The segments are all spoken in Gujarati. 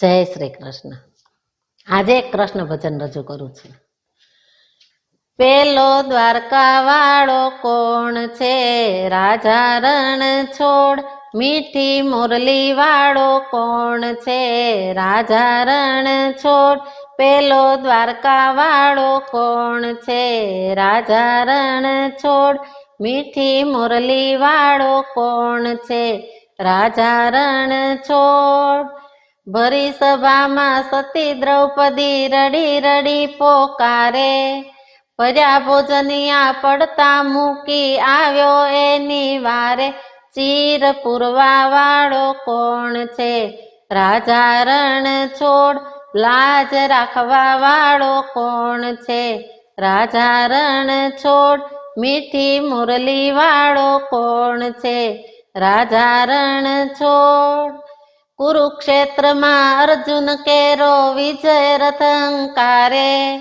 જય શ્રી કૃષ્ણ. આજે કૃષ્ણ ભજન રજૂ કરું છું. પેલો દ્વારકા વાળો કોણ છે? રાજા રણ છોડ. મીઠી મુરલી વાળો કોણ છે? રાજા રણ છોડ. પેલો દ્વારકા વાળો કોણ છે? રાજા રણ છોડ. મીઠી મુરલી વાળો કોણ છે? રાજા રણ છોડ. ભરી સભામાં સતી દ્રૌપદી રડી રડી પોકારે. ભર્યા ભોજનિયા પડતા મૂકી આવ્યો એની વારે ચીર પૂરવા વાળો કોણ છે? રાજા રણ છોડ લાજ રાખવા વાળો કોણ છે? રાજા રણ છોડ મીઠી મુરલી વાળો કોણ છે? રાજા રણ છોડ કુરુક્ષેત્રમાં અર્જુન કેરો વિજય રથંકારે.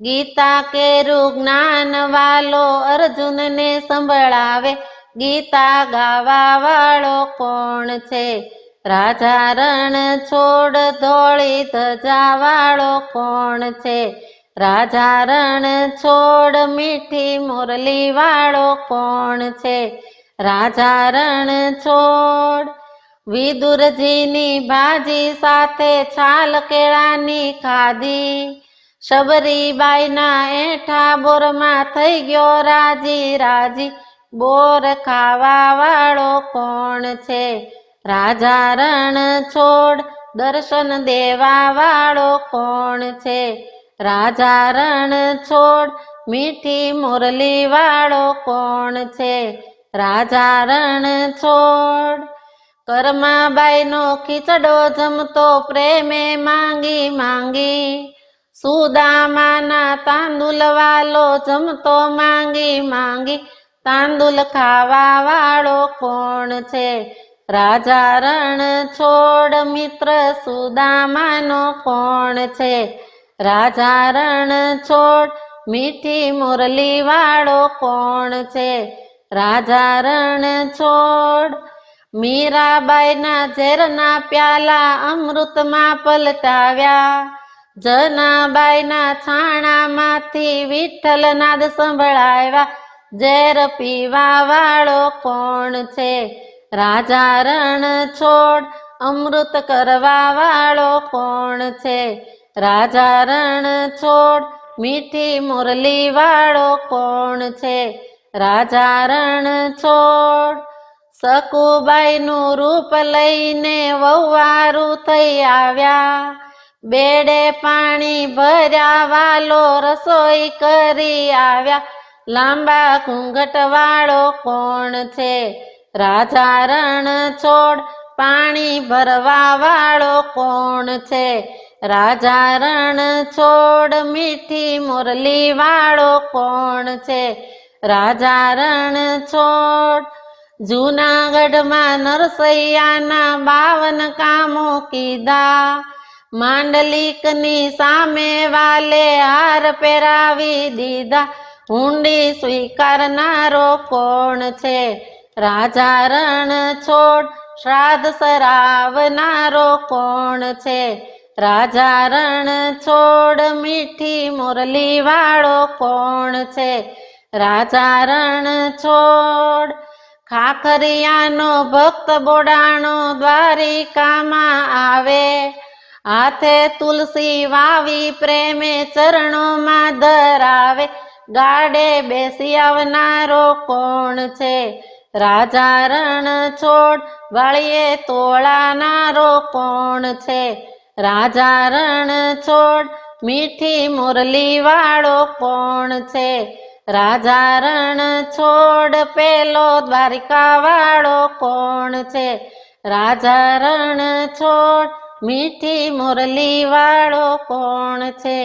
ગીતા કેરું જ્ઞાન વાલો અર્જુનને સંભળાવે. ગીતા ગાવા વાળો કોણ છે? રાજા રણ છોડ ધોળી ધજા વાળો કોણ છે? રાજા રણ છોડ મીઠી મુરલી વાળો કોણ છે? રાજા રણ છોડ વિદુરજીની ભાજી સાથે છાલ કેળાની ખાધી. શબરીબાઈના એઠા બોરમાં થઈ ગયો રાજી. રાજી બોર ખાવા વાળો કોણ છે? રાજા રણ છોડ દર્શન દેવા વાળો કોણ છે? રાજા રણ છોડ મીઠી મુરલી વાળો કોણ છે? રાજા રણ છોડ કરમાબાઈનો ખીચડો જમતો પ્રેમે માંગી માંગી. સુદામાના તાંદુલ વાલો જમતો માંગી માંગી. તાંદુલ ખાવા વાળો કોણ છે? રાજા રણ છોડ મિત્ર સુદામાનો કોણ છે? રાજા રણ છોડ મીઠી મુરલી વાળો કોણ છે? રાજા રણ છોડ મીરાબાઈના ઝેરના પ્યાલા અમૃતમાં પલટાવ્યા. જનાબાઈના છાણામાંથી વિઠ્ઠલનાદ સંભળાવ્યા. ઝેર પીવા વાળો કોણ છે? રાજા રણ છોડ અમૃત કરવા વાળો કોણ છે? રાજા રણ છોડ મીઠી મુરલી વાળો કોણ છે? રાજા રણ છોડ સકુબાઈનું રૂપ લઈને વવારું થઈ આવ્યા. બેડે પાણી ભર્યા વાલો રસોઈ કરી આવ્યા. લાંબા ઘૂંઘટ વાળો કોણ છે? રાજા રણ છોડ પાણી ભરવા વાળો કોણ છે? રાજા રણ છોડ મીઠી મુરલી વાળો કોણ છે? રાજા રણ છોડ જૂનાગઢમાં નરસૈયાના બાવન કામો કીધા. માંડલિકની સામે વાલે હાર પહેરાવી દીધા. હુંડી સ્વીકારનારો કોણ છે? રાજા રણ છોડ શ્રાદ્ધ સરાવનારો કોણ છે? રાજા રણ છોડ મીઠી મુરલી વાળો કોણ છે? રાજા રણ છોડ ખાખરિયાનો ભક્ત બોડાણો દ્વારિકામાં આવે. હાથે તુલસી વાવી પ્રેમે ચરણોમાં ધરાવે. ગાડે બેસી આવનારો કોણ છે? રાજા રણ છોડ વાળીએ તોળાનારો કોણ છે? રાજા રણ છોડ મીઠી મુરલી વાળો કોણ છે? રાજા રણ છોડ પેલો દ્વારિકા વાળો કોણ છે? રાજા રણ છોડ મીઠી મુરલી વાળો કોણ છે?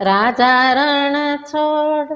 રાજા રણ છોડ